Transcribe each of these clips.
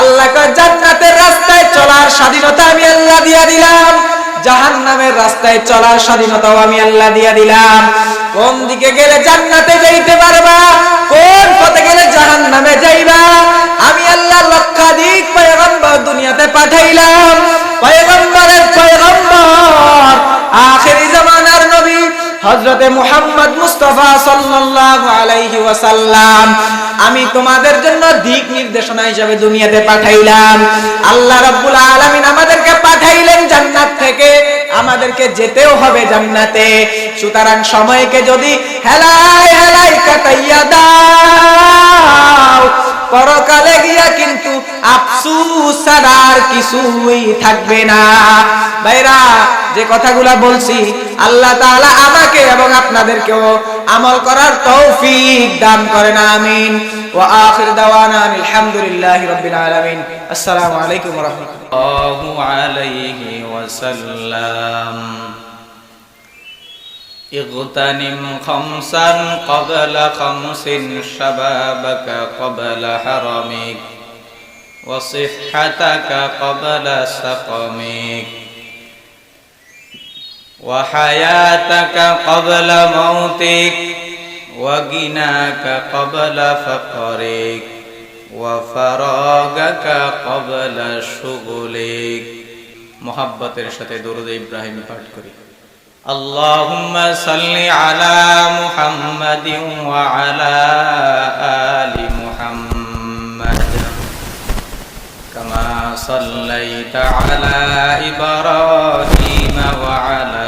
আল্লাহ জান্নাতের রাস্তায় চলার স্বাধীনতা আমি আল্লাহ দিয়া দিলাম। রাস্তায় চলার স্বাধীনতাও আমি আল্লাহ দিয়া দিলাম। কোন দিকে গেলে জান্নাতে যাইতে পারবা, কোন পথে গেলে যাইবা, আমি আল্লাহ লক্ষাধিক পয়গম্বর দুনিয়াতে পাঠাইলাম। পয়গম্বরের পয়গম্বর, আখেরি জামানার নবী, হযরতে মুহাম্মদ মুস্তাফা সাল্লাল্লাহু আলাইহি ওয়াসাল্লাম, আমি তোমাদের জন্য দিক নির্দেশনা হিসেবে দুনিয়াতে পাঠাইলাম। আল্লাহ রাব্বুল আলামিন আমাদেরকে পাঠাইলেন জান্নাত থেকে। আমাদেরকে যেতেও হবে জান্নাতে। সুতরাং সময়কে যদি হেলাই হেলাই কাটাইয়া দাও, পরকালে গিয়া কিন্তু আফসুস আর কিছুই থাকবে না। ভাইরা, যে কথাগুলা বলছি আল্লাহ তাআলা আমাকে এবং আপনাদেরকেও আমল করার তৌফিক দান করেন আমিন ওয়া আখির দাওয়ানা আলহামদুলিল্লাহি রাব্বিল আলামিন আসসালামু আলাইকুম ওয়া রাহমাতুল্লাহ الله عليه وسلم اغتنم خمسا قبل خمس شبابك قبل حرمك وصحتك قبل سقمك وحياتك قبل موتك وغناك قبل فقرك وفراغك قبل شغلك মোহাব্বতের সাথে দরুদ ইব্রাহিম পাঠ করি। আল্লাহুম্মা সাল্লি আলা মুহাম্মাদিন ওয়া আলা আলি মুহাম্মাদ। কামা সাল্লাইতা আলা ইব্রাহিম ওয়া আলা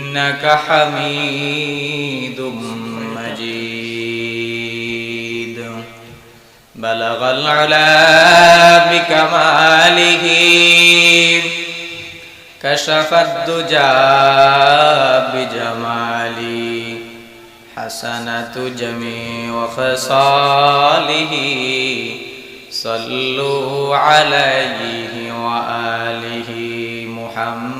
إنك حميد مجيد. بلغ العلا بكماله. كشف الدجى بجماله. حسنة جميع خصاله صلوا عليه وآله محمد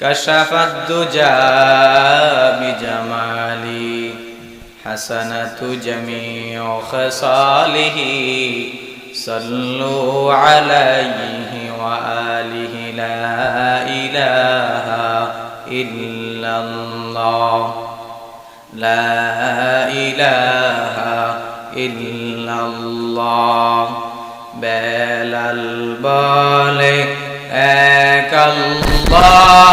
كشف الدجى بجمالي حسنة جميع خصاله صلوا عليه وآله لا إله إلا الله لا إله إلا الله بل البالي أك الله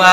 মা